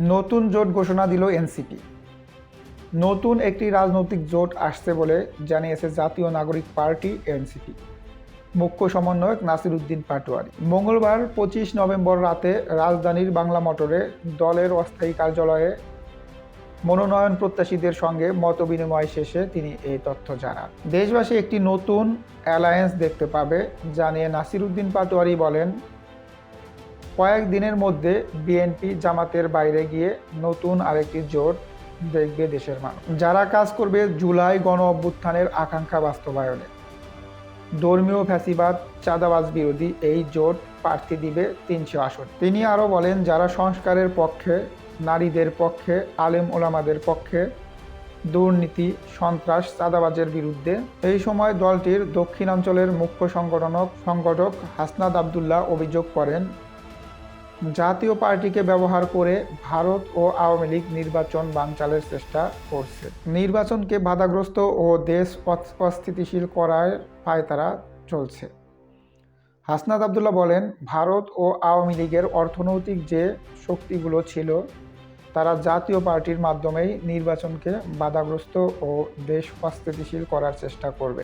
নতুন জোট ঘোষণা দিল এনসিপি। নতুন একটি রাজনৈতিক জোট আসছে বলে জানিয়েছে জাতীয় নাগরিক পার্টি এনসিপি। মুখ্য সমন্বয়ক নাসির উদ্দিন পাটোয়ারি। মঙ্গলবার পঁচিশ নভেম্বর রাতে রাজধানীর বাংলা মোটরে দলের অস্থায়ী কার্যালয়ে মনোনয়ন প্রত্যাশীদের সঙ্গে মতবিনিময় শেষে তিনি এই তথ্য জানান। দেশবাসী একটি নতুন অ্যালায়েন্স দেখতে পাবে, জানিয়ে নাসির উদ্দিন পাটোয়ারি বলেন কয়েক দিনের মধ্যে বিএনপি জামাতের বাইরে গিয়ে নতুন আরেকটি জোট দেখবে দেশের মানুষ। যারা কাজ করবে জুলাই গণ অভ্যুত্থানের আকাঙ্ক্ষা বাস্তবায়নে। ধর্মীয় ফ্যাসিবাদ, চাঁদাবাজ বিরোধী এই জোট প্রার্থী দিবে তিনশো আসন। তিনি আরও বলেন, যারা সংস্কারের পক্ষে, নারীদের পক্ষে, আলেম ওলামাদের পক্ষে, দুর্নীতি, সন্ত্রাস, চাঁদাবাজের বিরুদ্ধে, এই সময় দলটির দক্ষিণাঞ্চলের মুখ্য সংগঠনক সংগঠক হাসনাদ আবদুল্লাহ অভিযোগ করেন জাতীয় পার্টিকে ব্যবহার করে ভারত ও আওয়ামী লীগ নির্বাচন বানচালের চেষ্টা করছে। নির্বাচনকে বাধাগ্রস্ত ও দেশ অস- অস্থিতিশীল করার পায়তারা চলছে। হাসনাদ আবদুল্লাহ বলেন, ভারত ও আওয়ামী লীগের অর্থনৈতিক যে শক্তিগুলো ছিল, তারা জাতীয় পার্টির মাধ্যমেই নির্বাচনকে বাধাগ্রস্ত ও দেশ অস্থিতিশীল করার চেষ্টা করবে।